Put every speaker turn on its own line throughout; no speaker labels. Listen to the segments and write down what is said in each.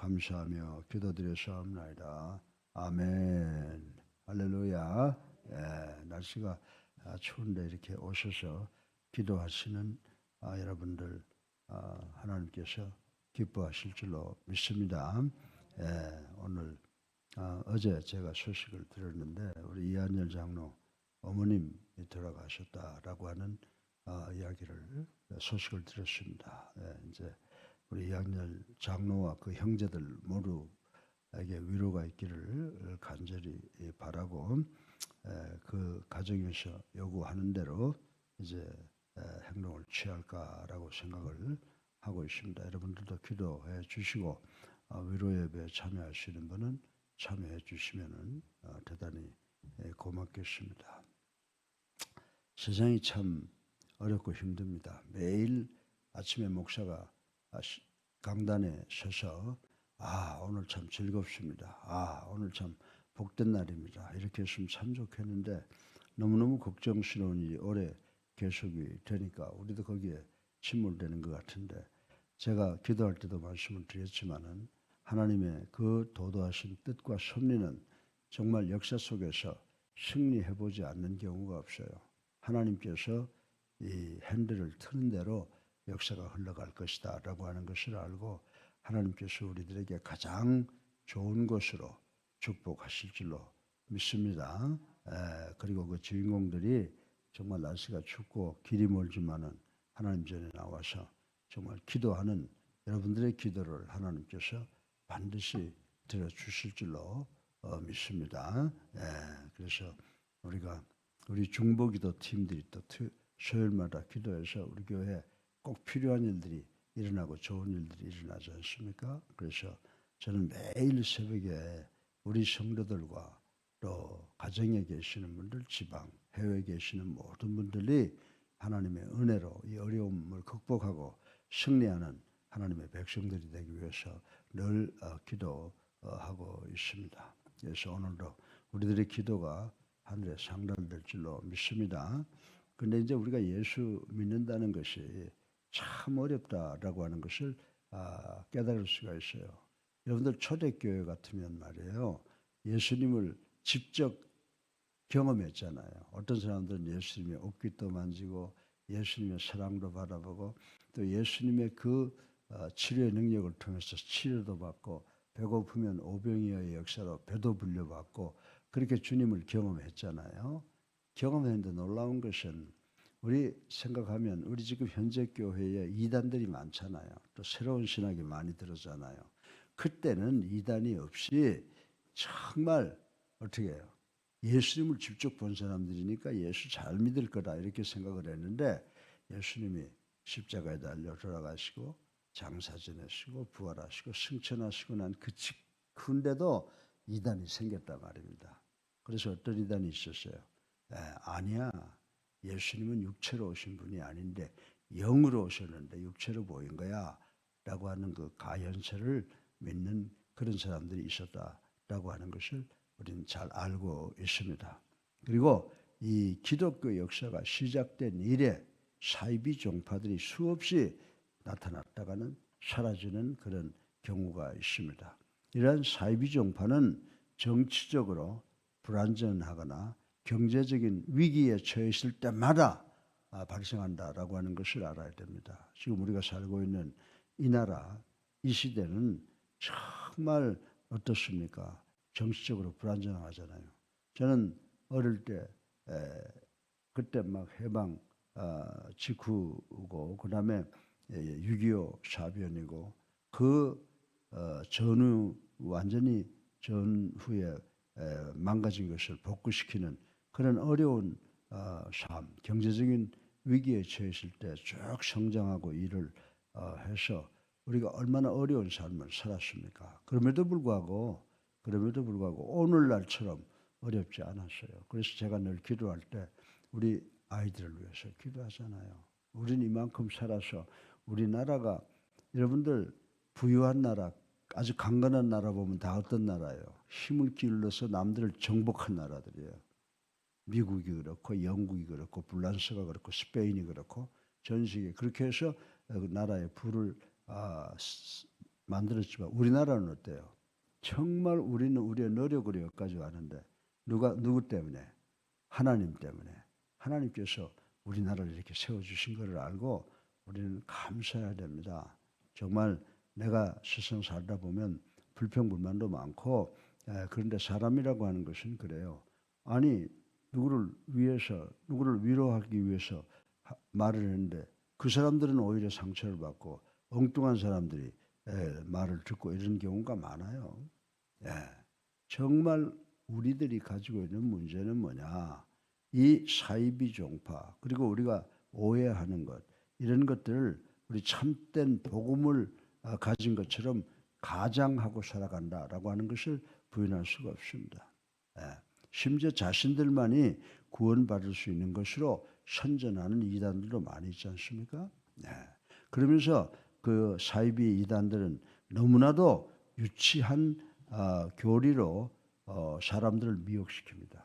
감사하며 기도드렸사옵나이다. 아멘. 할렐루야. 예, 날씨가 아, 추운데 이렇게 오셔서 기도하시는 아, 여러분들 아, 하나님께서 기뻐하실 줄로 믿습니다. 예, 오늘 아, 어제 제가 소식을 들었는데 우리 이한열 장로 어머님이 돌아가셨다라고 하는 아, 이야기를 소식을 들었습니다. 예, 이제 우리 이한열 장로와 그 형제들 모두에게 위로가 있기를 간절히 바라고 에, 그 가정에서 요구하는 대로 이제 에, 행동을 취할까라고 생각을 하고 있습니다. 여러분들도 기도해 주시고 어, 위로 예배 참여하시는 분은 참여해 주시면은 어, 대단히 에, 고맙겠습니다. 세상이 참 어렵고 힘듭니다. 매일 아침에 목사가 아, 시- 강단에 서서 아 오늘 참 즐겁습니다. 아 오늘 참 복된 날입니다. 이렇게 했으면 참 좋겠는데 너무너무 걱정스러운 일이 오래 계속이 되니까 우리도 거기에 침몰되는 것 같은데 제가 기도할 때도 말씀을 드렸지만은 하나님의 그 도도하신 뜻과 섭리는 정말 역사 속에서 승리해 보지 않는 경우가 없어요. 하나님께서 이 핸들을 트는 대로 역사가 흘러갈 것이다 라고 하는 것을 알고 하나님께서 우리들에게 가장 좋은 것으로 축복하실 줄로 믿습니다. 에, 그리고 그 주인공들이 정말 날씨가 춥고 길이 멀지만은 하나님 전에 나와서 정말 기도하는 여러분들의 기도를 하나님께서 반드시 들어 주실 줄로 어, 믿습니다. 에, 그래서 우리가 우리 중보기도 팀들이 또 투- 수요일마다 기도해서 우리 교회 꼭 필요한 일들이 일어나고 좋은 일들이 일어나지 않습니까? 그래서 저는 매일 새벽에 우리 성도들과 또 가정에 계시는 분들, 지방, 해외에 계시는 모든 분들이 하나님의 은혜로 이 어려움을 극복하고 승리하는 하나님의 백성들이 되기 위해서 늘 어, 기도하고 있습니다. 그래서 오늘도 우리들의 기도가 하늘에 상달될 줄로 믿습니다. 근데 이제 우리가 예수 믿는다는 것이 참 어렵다라고 하는 것을 아, 깨달을 수가 있어요. 여러분들 초대교회 같으면 말이에요. 예수님을 직접 경험했잖아요. 어떤 사람들은 예수님의 옷깃도 만지고 예수님의 사랑도 바라보고 또 예수님의 그 어, 치료의 능력을 통해서 치료도 받고 배고프면 오병이어의 역사로 배도 불려받고 그렇게 주님을 경험했잖아요. 경험했는데 놀라운 것은 우리 생각하면 우리 지금 현재 교회에 이단들이 많잖아요. 또 새로운 신학이 많이 들었잖아요. 그때는 이단이 없이 정말 어떻게 해요? 예수님을 직접 본 사람들이니까 예수 잘 믿을 거다 이렇게 생각을 했는데 예수님이 십자가에 달려 돌아가시고 장사 지내시고 부활하시고 승천하시고 난 그 직후인데도 이단이 생겼단 말입니다. 그래서 어떤 이단이 있었어요. 에, 아니야. 예수님은 육체로 오신 분이 아닌데 영으로 오셨는데 육체로 보인 거야. 라고 하는 그 가연세를 믿는 그런 사람들이 있었다라고 하는 것을 우리는 잘 알고 있습니다. 그리고 이 기독교 역사가 시작된 이래 사이비 종파들이 수없이 나타났다가는 사라지는 그런 경우가 있습니다. 이러한 사이비 종파는 정치적으로 불안전하거나 경제적인 위기에 처했을 때마다 아, 발생한다라고 하는 것을 알아야 됩니다. 지금 우리가 살고 있는 이 나라, 이 시대는 정말 어떻습니까? 정치적으로 불안정하잖아요. 저는 어릴 때 에, 그때 막 해방 아, 직후고 그다음에 6.25 사변이고 그 어, 전후 완전히 전후에 에, 망가진 것을 복구시키는 그런 어려운 어, 삶, 경제적인 위기에 처했을 때 쭉 성장하고 일을 어, 해서 우리가 얼마나 어려운 삶을 살았습니까? 그럼에도 불구하고 그럼에도 불구하고 오늘날처럼 어렵지 않았어요. 그래서 제가 늘 기도할 때 우리 아이들을 위해서 기도하잖아요. 우린 이만큼 살아서 우리나라가 여러분들 부유한 나라, 아주 강건한 나라 보면 다 어떤 나라예요? 힘을 기울여서 남들을 정복한 나라들이에요. 미국이 그렇고 영국이 그렇고 불란스가 그렇고 스페인이 그렇고 전 세계 그렇게 해서 그 나라의 부를 아, 스- 만들었지만 우리나라는 어때요? 정말 우리는 우리의 노력으로 여기까지 왔는데 누가 누구 때문에 하나님 때문에 하나님께서 우리나라를 이렇게 세워 주신 것을 알고 우리는 감사해야 됩니다. 정말 내가 세상 살다 보면 불평불만도 많고 에, 그런데 사람이라고 하는 것은 그래요. 아니 누구를 위해서 누구를 위로하기 위해서 하- 말을 했는데 그 사람들은 오히려 상처를 받고 엉뚱한 사람들이 에, 말을 듣고 이런 경우가 많아요. 예, 정말 우리들이 가지고 있는 문제는 뭐냐? 이 사이비 종파 그리고 우리가 오해하는 것 이런 것들을 우리 참된 복음을 아, 가진 것처럼 가장하고 살아간다라고 하는 것을 부인할 수가 없습니다. 예. 심지어 자신들만이 구원받을 수 있는 것으로 선전하는 이단들도 많이 있지 않습니까? 예. 그러면서 그 사이비 이단들은 너무나도 유치한 아, 교리로 어, 사람들을 미혹시킵니다.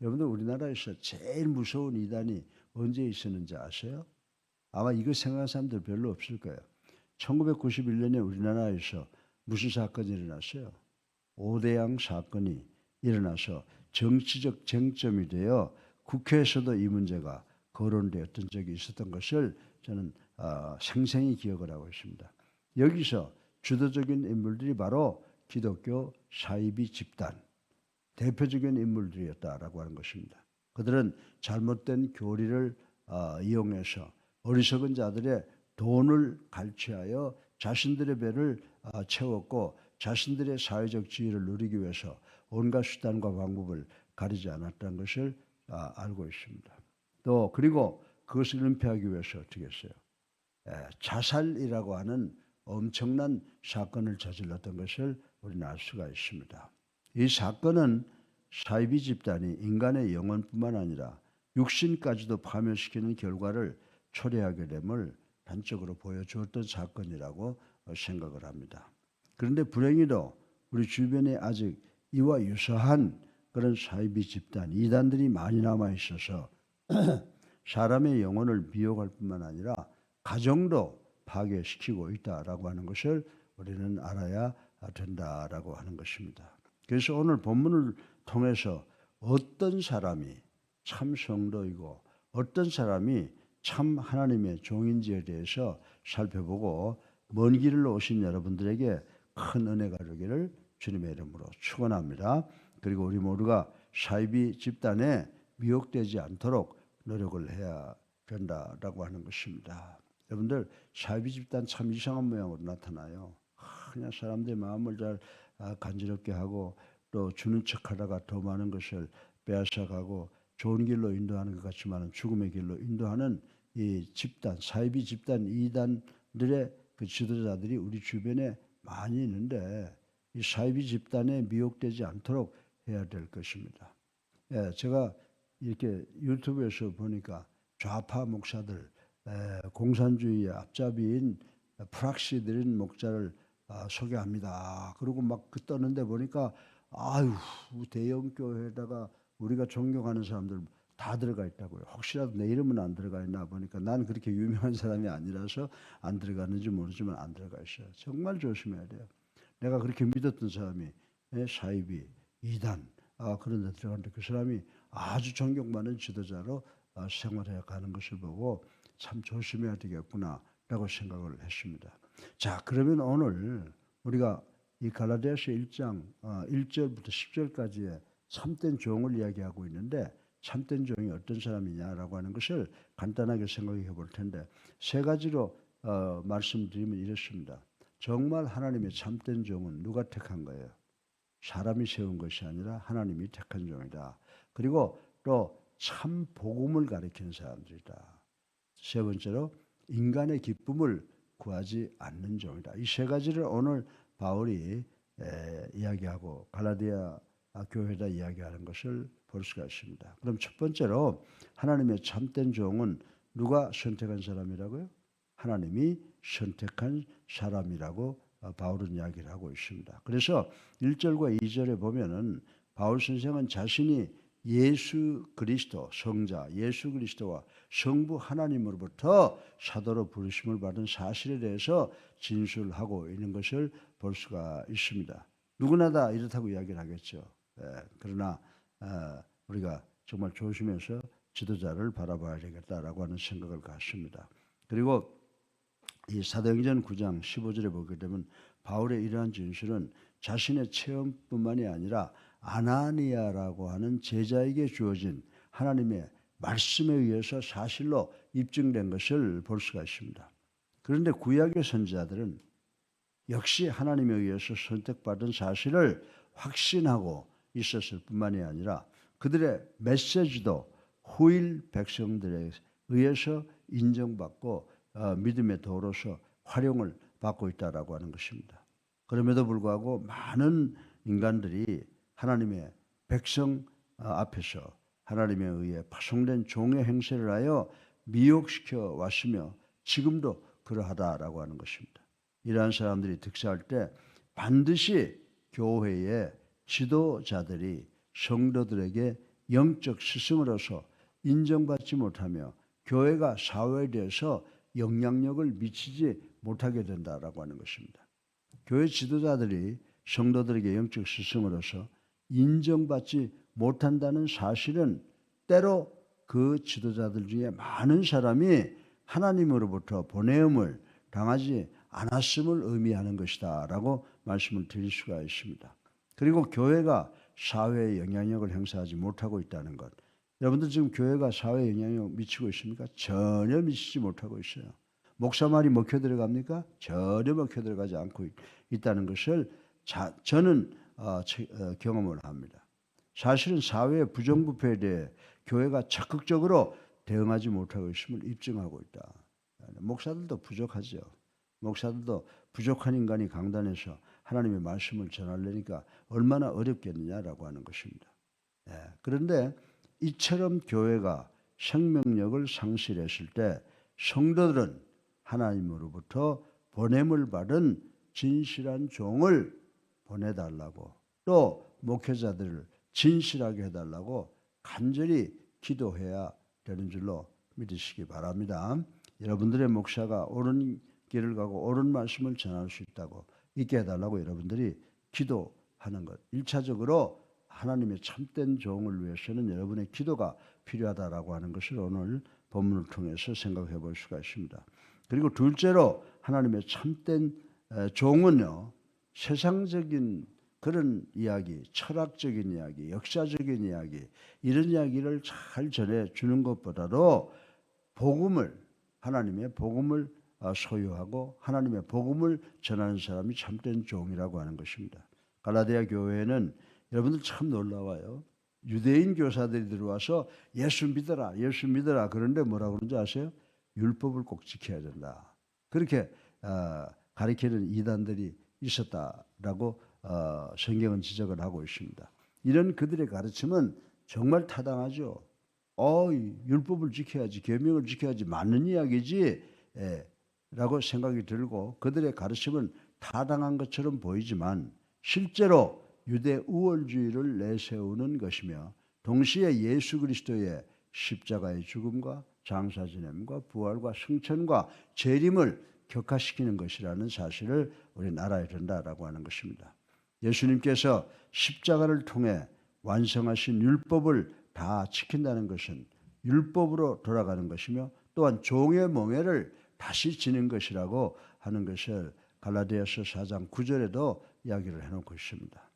여러분들 우리나라에서 제일 무서운 이단이 언제 있었는지 아세요? 아마 이거 생각하는 사람들 별로 없을 거예요. 1991년에 우리나라에서 무슨 사건이 일어났어요? 오대양 사건이 일어나서 정치적 쟁점이 되어 국회에서도 이 문제가 거론되었던 적이 있었던 것을 저는 아, 생생히 기억을 하고 있습니다. 여기서 주도적인 인물들이 바로 기독교 사이비 집단 대표적인 인물들이었다라고 하는 것입니다. 그들은 잘못된 교리를 아, 이용해서 어리석은 자들의 돈을 갈취하여 자신들의 배를 아, 채웠고 자신들의 사회적 지위를 누리기 위해서 온갖 수단과 방법을 가리지 않았다는 것을 아, 알고 있습니다. 또 그리고 그것을 은폐하기 위해서 어떻게 했어요? 에, 자살이라고 하는 엄청난 사건을 저질렀던 것을 우리는 알 수가 있습니다. 이 사건은 사이비 집단이 인간의 영혼뿐만 아니라 육신까지도 파멸시키는 결과를 초래하게 됨을 단적으로 보여주었던 사건이라고 생각을 합니다. 그런데 불행히도 우리 주변에 아직 이와 유사한 그런 사이비 집단, 이단들이 많이 남아 있어서 사람의 영혼을 미혹할 뿐만 아니라 가정도 파괴시키고 있다라고 하는 것을 우리는 알아야 된다라고 하는 것입니다. 그래서 오늘 본문을 통해서 어떤 사람이 참 성도이고 어떤 사람이 참 하나님의 종인지에 대해서 살펴보고 먼 길을 오신 여러분들에게 큰 은혜가 되기를 주님의 이름으로 축원합니다. 그리고 우리 모두가 사이비 집단에 미혹되지 않도록 노력을 해야 된다라고 하는 것입니다. 여러분들 사이비 집단 참 이상한 모양으로 나타나요. 그냥 사람들의 마음을 잘 아, 간지럽게 하고 또 주는 척하다가 더 많은 것을 빼앗아가고 좋은 길로 인도하는 것 같지만 죽음의 길로 인도하는 이 집단 사이비 집단 이단들의 그 지도자들이 우리 주변에 많이 있는데 이 사이비 집단에 미혹되지 않도록 해야 될 것입니다. 예, 제가 이렇게 유튜브에서 보니까 좌파 목사들, 에, 공산주의의 앞잡이인 프락시들인 목자를 아, 소개합니다. 그리고 막 그 떠는데 보니까 아유 대형 교회에다가 우리가 존경하는 사람들 다 들어가 있다고요. 혹시라도 내 이름은 안 들어가 있나 보니까 난 그렇게 유명한 사람이 아니라서 안 들어갔는지 모르지만 안 들어가 있어요. 정말 조심해야 돼요. 내가 그렇게 믿었던 사람이 예, 사이비, 이단 아, 그런 데 들어갔는데 그 사람이 아주 존경받는 지도자로 아, 생활해 가는 것을 보고 참 조심해야 되겠구나라고 생각을 했습니다. 자, 그러면 오늘 우리가 이 갈라디아서 1장 어, 1절부터 10절까지의 참된 종을 이야기하고 있는데 참된 종이 어떤 사람이냐라고 하는 것을 간단하게 생각해 볼 텐데 세 가지로 어, 말씀드리면 이렇습니다. 정말 하나님의 참된 종은 누가 택한 거예요? 사람이 세운 것이 아니라 하나님이 택한 종이다. 그리고 또 참 복음을 가리키는 사람들이다. 세 번째로 인간의 기쁨을 구하지 않는 종이다. 이 세 가지를 오늘 바울이 에, 이야기하고 갈라디아 교회에다 이야기하는 것을 볼 수가 있습니다. 그럼 첫 번째로 하나님의 참된 종은 누가 선택한 사람이라고요? 하나님이 선택한 사람이라고 어, 바울은 이야기를 하고 있습니다. 그래서 1절과 2절에 보면은 바울 선생은 자신이 예수 그리스도 성자 예수 그리스도와 성부 하나님으로부터 사도로 부르심을 받은 사실에 대해서 진술하고 있는 것을 볼 수가 있습니다. 누구나 다 이렇다고 이야기를 하겠죠. 예, 그러나 어, 우리가 정말 조심해서 지도자를 바라봐야 되겠다라고 하는 생각을 갖습니다. 그리고 이 사도행전 9장 15절에 보게 되면 바울의 이러한 진술은 자신의 체험뿐만이 아니라 아나니아라고 하는 제자에게 주어진 하나님의 말씀에 의해서 사실로 입증된 것을 볼 수가 있습니다. 그런데 구약의 선지자들은 역시 하나님에 의해서 선택받은 사실을 확신하고 있었을 뿐만이 아니라 그들의 메시지도 후일 백성들에 의해서 인정받고 어, 믿음의 도로서 활용을 받고 있다라고 하는 것입니다. 그럼에도 불구하고 많은 인간들이 하나님의 백성 어, 앞에서 하나님에 의해 파송된 종의 행세를 하여 미혹시켜 왔으며 지금도 그러하다라고 하는 것입니다. 이러한 사람들이 득세할 때 반드시 교회의 지도자들이 성도들에게 영적 스승으로서 인정받지 못하며 교회가 사회에 대해서 영향력을 미치지 못하게 된다라고 하는 것입니다. 교회 지도자들이 성도들에게 영적 스승으로서 인정받지 못한다는 사실은 때로 그 지도자들 중에 많은 사람이 하나님으로부터 보내음을 당하지 않았음을 의미하는 것이다 라고 말씀을 드릴 수가 있습니다. 그리고 교회가 사회에 영향력을 행사하지 못하고 있다는 것. 여러분들 지금 교회가 사회에 영향력 미치고 있습니까? 전혀 미치지 못하고 있어요. 목사 말이 먹혀 들어갑니까? 전혀 먹혀 들어가지 않고 있, 다는 것을 자, 저는 어, 어, 경험을 합니다. 사실은 사회의 부정부패에 대해 교회가 적극적으로 대응하지 못하고 있음을 입증하고 있다. 목사들도 부족하죠. 목사들도 부족한 인간이 강단에서 하나님의 말씀을 전하려니까 얼마나 어렵겠느냐라고 하는 것입니다. 예, 그런데 이처럼 교회가 생명력을 상실했을 때 성도들은 하나님으로부터 보냄을 받은 진실한 종을 보내달라고 또 목회자들을 진실하게 해달라고 간절히 기도해야 되는 줄로 믿으시기 바랍니다. 여러분들의 목사가 옳은 길을 가고 옳은 말씀을 전할 수 있다고 있게 해달라고 여러분들이 기도하는 것. 일차적으로 하나님의 참된 종을 위해서는 여러분의 기도가 필요하다라고 하는 것을 오늘 본문을 통해서 생각해 볼 수가 있습니다. 그리고 둘째로 하나님의 참된 종은요 세상적인 그런 이야기, 철학적인 이야기, 역사적인 이야기 이런 이야기를 잘 전해 주는 것보다도 복음을 하나님의 복음을 어, 소유하고 하나님의 복음을 전하는 사람이 참된 종이라고 하는 것입니다. 갈라디아 교회는 여러분들 참 놀라워요. 유대인 교사들이 들어와서 예수 믿어라, 예수 믿어라. 그런데 뭐라고 그러는지 아세요? 율법을 꼭 지켜야 된다. 그렇게 어, 가리키는 이단들이 있었다라고 어, 성경은 지적을 하고 있습니다. 이런 그들의 가르침은 정말 타당하죠. 어, 율법을 지켜야지, 계명을 지켜야지 맞는 이야기지. 예, 라고 생각이 들고 그들의 가르침은 타당한 것처럼 보이지만 실제로 유대 우월주의를 내세우는 것이며 동시에 예수 그리스도의 십자가의 죽음과 장사 지냄과 부활과 승천과 재림을 격화시키는 것이라는 사실을 우리 알아야 된다라고 하는 것입니다. 예수님께서 십자가를 통해 완성하신 율법을 다 지킨다는 것은 율법으로 돌아가는 것이며 또한 종의 멍에를 다시 지는 것이라고 하는 것을 갈라디아서 4장 9절에도 이야기를 해놓고 있습니다.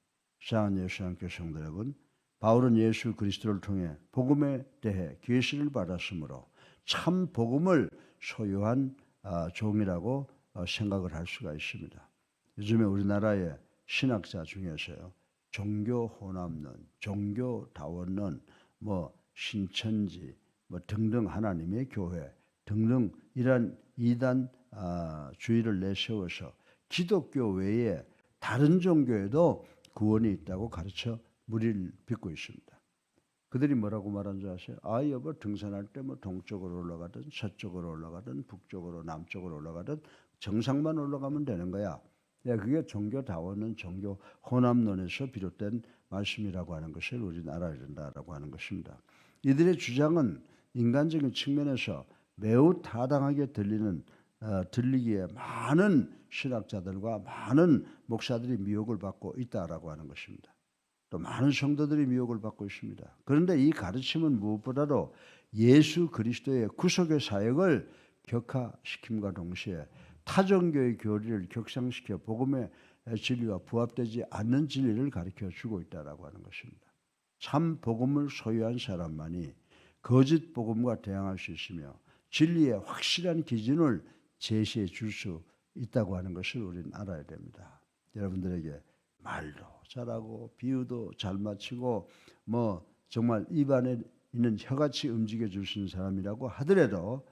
사랑하는 예수 함께 성도 여러분, 바울은 예수 그리스도를 통해 복음에 대해 계시를 받았으므로 참 복음을 소유한 아, 종이라고 어, 생각을 할 수가 있습니다. 요즘에 우리나라의 신학자 중에서요, 종교 혼합론, 종교 다원론, 뭐 신천지, 뭐 등등 하나님의 교회 등등 이러한 이단 아, 주의를 내세워서 기독교 외에 다른 종교에도 구원이 있다고 가르쳐 무리를 빚고 있습니다. 그들이 뭐라고 말한 줄 아세요? 아, 여보, 등산할 때 뭐 동쪽으로 올라가든 서쪽으로 올라가든 북쪽으로 남쪽으로 올라가든 정상만 올라가면 되는 거야. 야, 그게 종교 다원은 종교 혼합론에서 비롯된 말씀이라고 하는 것을 알아야 된다라고 하는 것입니다. 이들의 주장은 인간적인 측면에서 매우 타당하게 들리는 어, 들리기에 많은 신학자들과 많은 목사들이 미혹을 받고 있다라고 하는 것입니다. 또 많은 성도들이 미혹을 받고 있습니다. 그런데 이 가르침은 무엇보다도 예수 그리스도의 구속의 사역을 격화시킴과 동시에 타종교의 교리를 격상시켜 복음의 진리와 부합되지 않는 진리를 가르쳐 주고 있다라고 하는 것입니다. 참 복음을 소유한 사람만이 거짓 복음과 대항할 수 있으며 진리의 확실한 기준을 제시해 줄 수 있다고 하는 것을 우리는 알아야 됩니다. 여러분들에게 말도 잘하고 비유도 잘 맞히고 뭐 정말 입안에 있는 혀같이 움직여 있는 사람이라고 하더라도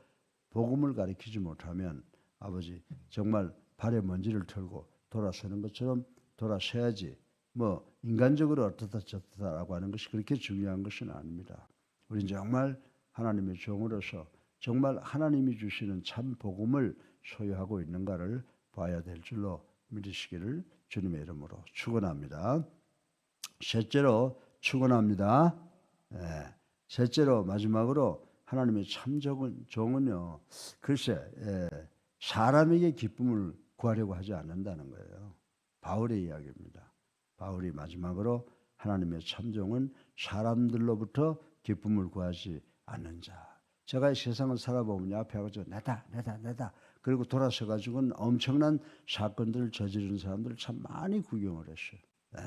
복음을 가르치지 못하면 아버지 정말 발에 먼지를 털고 돌아서는 것처럼 돌아서야지 뭐 인간적으로 어떻다 저떻다라고 하는 것이 그렇게 중요한 것은 아닙니다. 우리는 정말 하나님의 종으로서 정말 하나님이 주시는 참 복음을 소유하고 있는가를 봐야 될 줄로 믿으시기를 주님의 이름으로 축원합니다. 셋째로 축원합니다. 예. 셋째로 마지막으로 하나님의 참 종은, 종은요. 글쎄 예. 사람에게 기쁨을 구하려고 하지 않는다는 거예요. 바울의 이야기입니다. 바울이 마지막으로 하나님의 참종은 사람들로부터 기쁨을 구하지 않는 자. 제가 이 세상을 살아보면 앞에 가지고 내다 내다 내다 그리고 돌아서 가지고는 엄청난 사건들을 저지른 사람들을 참 많이 구경을 했어요. 네.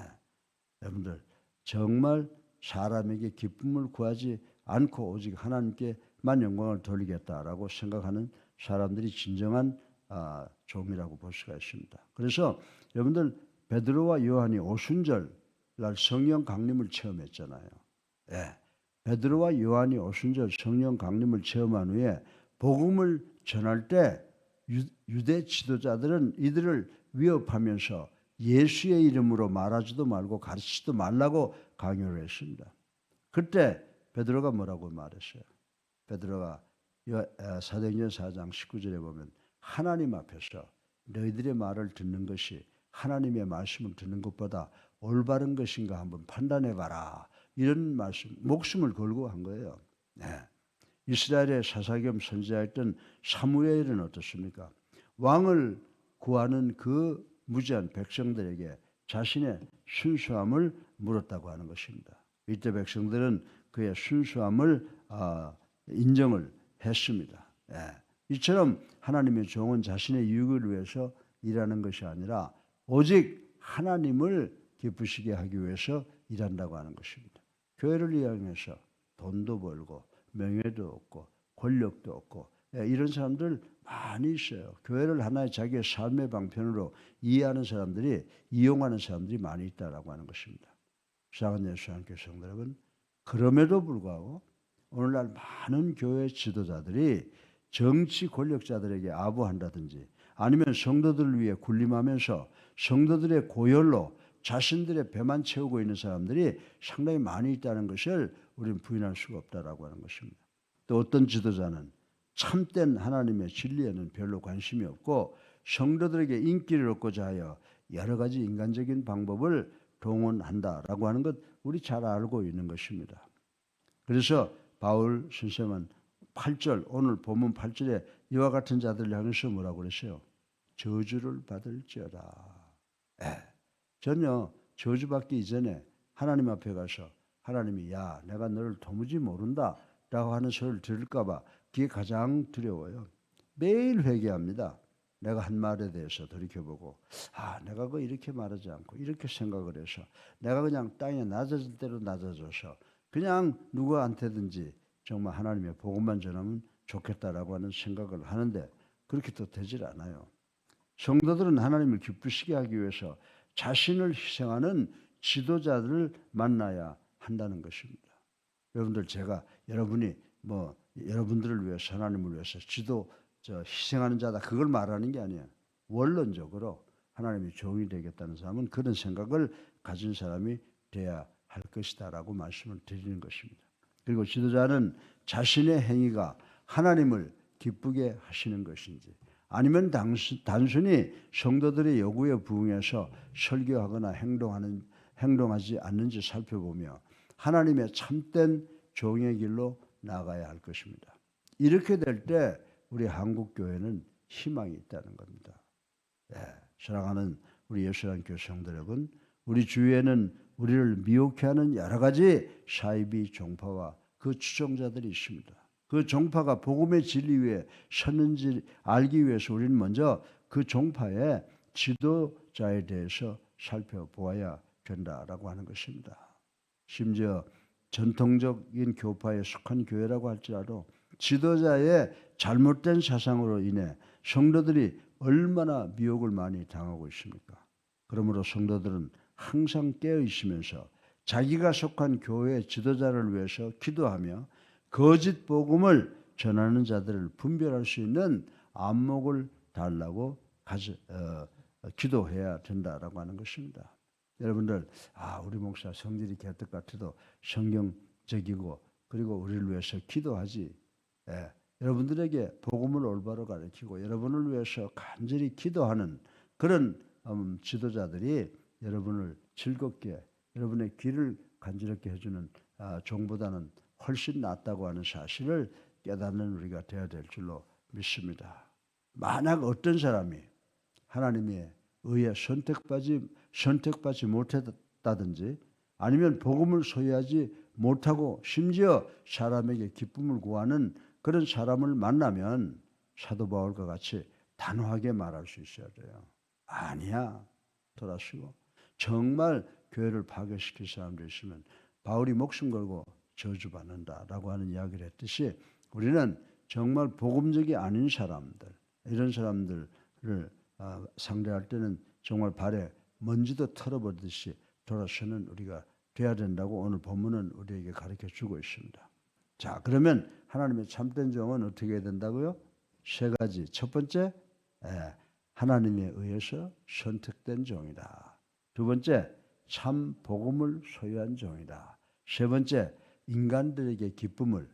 여러분들 정말 사람에게 기쁨을 구하지 않고 오직 하나님께만 영광을 돌리겠다라고 생각하는 사람들이 진정한 아, 종이라고 볼 수가 있습니다. 그래서 여러분들 베드로와 요한이 오순절 날 성령 강림을 체험했잖아요. 예. 베드로와 요한이 오순절 성령 강림을 체험한 후에 복음을 전할 때 유대 지도자들은 이들을 위협하면서 예수의 이름으로 말하지도 말고 가르치지도 말라고 강요를 했습니다. 그때 베드로가 뭐라고 말했어요? 베드로가 사도행전 4장 19절에 보면 하나님 앞에서 너희들의 말을 듣는 것이 하나님의 말씀을 듣는 것보다 올바른 것인가 한번 판단해 봐라. 이런 말씀, 목숨을 걸고 한 거예요. 네. 이스라엘의 사사겸 선지자였던 사무엘은 어떻습니까? 왕을 구하는 그 무지한 백성들에게 자신의 순수함을 물었다고 하는 것입니다. 이때 백성들은 그의 순수함을 아, 인정을 했습니다. 예. 이처럼 하나님의 종은 자신의 유익을 위해서 일하는 것이 아니라 오직 하나님을 기쁘시게 하기 위해서 일한다고 하는 것입니다. 교회를 이용해서 돈도 벌고 명예도 얻고 권력도 얻고 예, 이런 사람들 많이 있어요. 교회를 하나의 자기의 삶의 방편으로 이해하는 사람들이 이용하는 사람들이 많이 있다라고 하는 것입니다. 사랑하는 예수 한교 성도 여러분, 그럼에도 불구하고 오늘날 많은 교회 지도자들이 정치 권력자들에게 아부한다든지 아니면 성도들을 위해 군림하면서 성도들의 고열로 자신들의 배만 채우고 있는 사람들이 상당히 많이 있다는 것을 우리는 부인할 수가 없다라고 하는 것입니다. 또 어떤 지도자는 참된 하나님의 진리에는 별로 관심이 없고 성도들에게 인기를 얻고자 하여 여러 가지 인간적인 방법을 동원한다라고 하는 것 우리 잘 알고 있는 것입니다. 그래서 바울 선생은 8절 오늘 본문 8절에 이와 같은 자들을 향해서 뭐라고 그랬어요? 저주를 받을지어다. 예. 전혀 저주받기 이전에 하나님 앞에 가서 하나님이 야 내가 너를 도무지 모른다 라고 하는 소리를 들을까봐 그게 가장 두려워요. 매일 회개합니다. 내가 한 말에 대해서 돌이켜보고 아 내가 그 이렇게 말하지 않고 이렇게 생각을 해서 내가 그냥 땅에 낮아질 대로 낮아져서 그냥 누구한테든지 정말 하나님의 복음만 전하면 좋겠다라고 하는 생각을 하는데 그렇게 또 되질 않아요. 성도들은 하나님을 기쁘시게 하기 위해서 자신을 희생하는 지도자들을 만나야 한다는 것입니다. 여러분들 제가 여러분이 뭐 여러분들을 위해서 하나님을 위해서 지도 저 희생하는 자다 그걸 말하는 게 아니에요. 원론적으로 하나님이 종이 되겠다는 사람은 그런 생각을 가진 사람이 돼야 할 것이다라고 말씀을 드리는 것입니다. 그리고 지도자는 자신의 행위가 하나님을 기쁘게 하시는 것인지 아니면 단순히 성도들의 요구에 부응해서 설교하거나 행동하는 행동하지 않는지 살펴보며 하나님의 참된 종의 길로 나가야 할 것입니다. 이렇게 될 때 우리 한국 교회는 희망이 있다는 겁니다. 예, 사랑하는 우리 예수란 교성들 여러분, 우리 주위에는 우리를 미혹해 하는 여러 가지 사이비 종파와 그 추종자들이 있습니다. 그 종파가 복음의 진리 위에 섰는지 알기 위해서 우리는 먼저 그 종파의 지도자에 대해서 살펴보아야 된다라고 하는 것입니다. 심지어 전통적인 교파에 속한 교회라고 할지라도 지도자의 잘못된 사상으로 인해 성도들이 얼마나 미혹을 많이 당하고 있습니까? 그러므로 성도들은 항상 깨어 있으면서 자기가 속한 교회 지도자를 위해서 기도하며 거짓 복음을 전하는 자들을 분별할 수 있는 안목을 달라고 가지, 어, 기도해야 된다라고 하는 것입니다. 여러분들 아 우리 목사 성질이 개떡 같아도 성경적이고 그리고 우리를 위해서 기도하지. 예, 여러분들에게 복음을 올바로 가르치고 여러분을 위해서 간절히 기도하는 그런 음, 지도자들이 여러분을 즐겁게 여러분의 길을 간지럽게 해주는 아, 종보다는 훨씬 낫다고 하는 사실을 깨닫는 우리가 되어야 될 줄로 믿습니다. 만약 어떤 사람이 하나님의 의에 선택받지 선택받지 못했다든지 아니면 복음을 소유하지 못하고 심지어 사람에게 기쁨을 구하는 그런 사람을 만나면 사도 바울과 같이 단호하게 말할 수 있어야 돼요. 아니야. 돌아시고 정말 교회를 파괴시킬 사람도 있으면 바울이 목숨 걸고 저주받는다라고 하는 이야기를 했듯이 우리는 정말 복음적이 아닌 사람들 이런 사람들을 아, 상대할 때는 정말 발에 먼지도 털어버리듯이 돌아서는 우리가 돼야 된다고 오늘 본문은 우리에게 가르쳐 주고 있습니다. 자, 그러면 하나님의 참된 종은 어떻게 해야 된다고요? 세 가지. 첫 번째, 예, 하나님에 의해서 선택된 종이다. 두 번째, 참 복음을 소유한 종이다. 세 번째, 인간들에게 기쁨을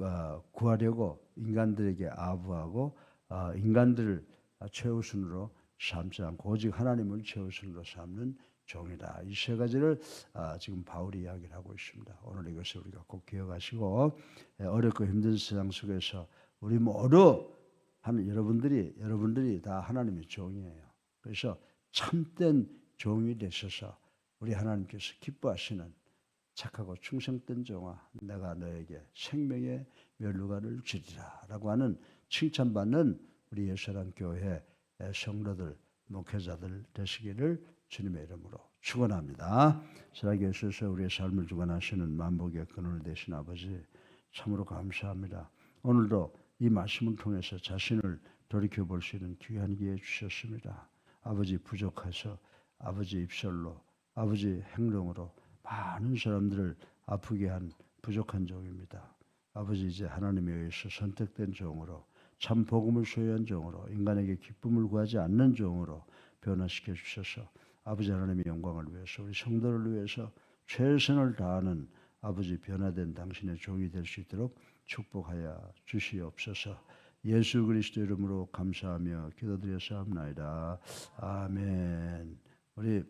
어, 구하려고 인간들에게 아부하고 어, 인간들을 최우선으로 삼지 않고 오직 하나님을 최우선으로 삼는 종이다. 이 세 가지를 아, 지금 바울이 이야기를 하고 있습니다. 오늘 이것을 우리가 꼭 기억하시고 예, 어렵고 힘든 세상 속에서 우리 모두 하는 여러분들이 여러분들이 다 하나님의 종이에요. 그래서 참된 종이 되셔서 우리 하나님께서 기뻐하시는 착하고 충성된 종아 내가 너에게 생명의 멸류관을 주리라라고 하는 칭찬받는 우리 예수란 교회 성도들 목회자들 되시기를 주님의 이름으로 축원합니다. 살아계 셔서 우리의 삶을 주관하시는 만복의 근원을 되신 아버지 참으로 감사합니다. 오늘도 이 말씀을 통해서 자신을 돌이켜 볼 수 있는 귀한 기회 주셨습니다. 아버지 부족해서 아버지 입술로 아버지 행동으로 많은 사람들을 아프게 한 부족한 종입니다. 아버지 이제 하나님에 의해서 선택된 종으로 참 복음을 소유한 종으로 인간에게 기쁨을 구하지 않는 종으로 변화시켜 주셔서 아버지 하나님의 영광을 위해서 우리 성도를 위해서 최선을 다하는 아버지 변화된 당신의 종이 될 수 있도록 축복하여 주시옵소서. 예수 그리스도 이름으로 감사하며 기도드렸사옵나이다. 아멘. 우리